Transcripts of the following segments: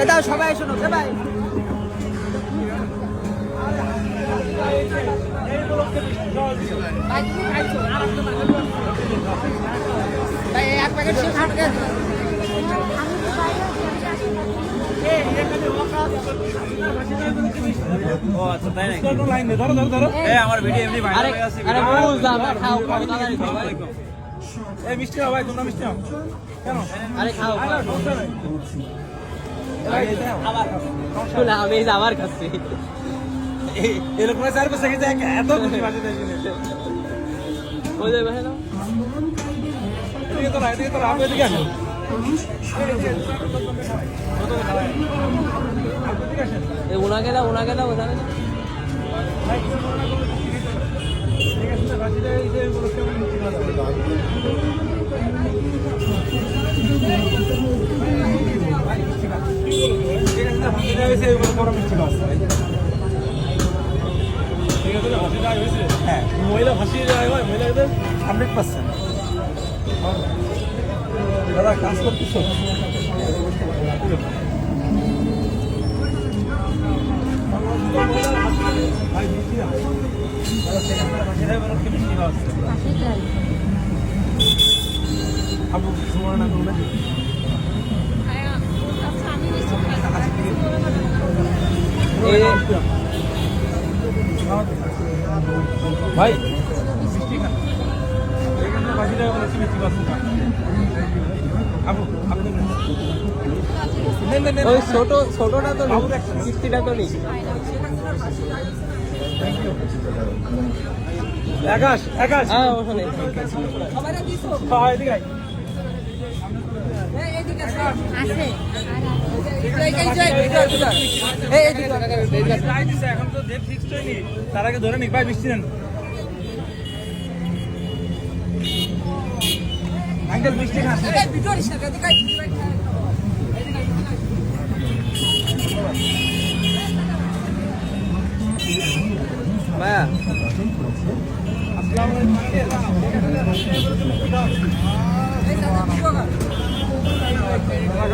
এটা সবাই শোনো সবাই এক প্যাকেট খাট আমার ভিডিও এমনি ভাইরাল হয়ে আরে বুঝলাম খাও খাও। এই মিষ্টি নাও ভাই তোমরা মিষ্টি নাও কেন আরে খাও আমি আবার খাচ্ছি এরকম চার বছর এত খুশি বাজে দেয় ওই যে ভাই না এদিকে তোরা আপনি এদিকে আসেন এই উনাকে দাও উনাকে দাও উনাকে দাও হ্যাঁ। মহিলা ভাসিয়ে যায় হয় মহিলাদের? Hundred percent. দাদা কাজ করতেছো? মিষ্টি না নেন ওই ছোট ছোটটা তো? তো নেই আকাশ আকাশ হ্যাঁ ওখানে। হ্যাঁ এদিকে আয়। তার আগে ধরে নিক ভাই মিষ্টি নেন আঙ্কেল ভাইয়া আসসালামু আলাইকুম এদিকে সাদা এদিকে এদিকে এই এদিকে আয়, এই। এই শুনুন, এই, আপু এদিকে আয়। এই, আমি খাইছো। না, না,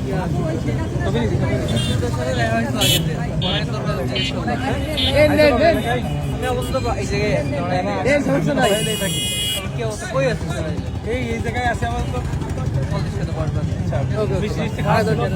এই এই জায়গায় আছে আমার তো মিষ্টি মিষ্টি খাওয়া দরকার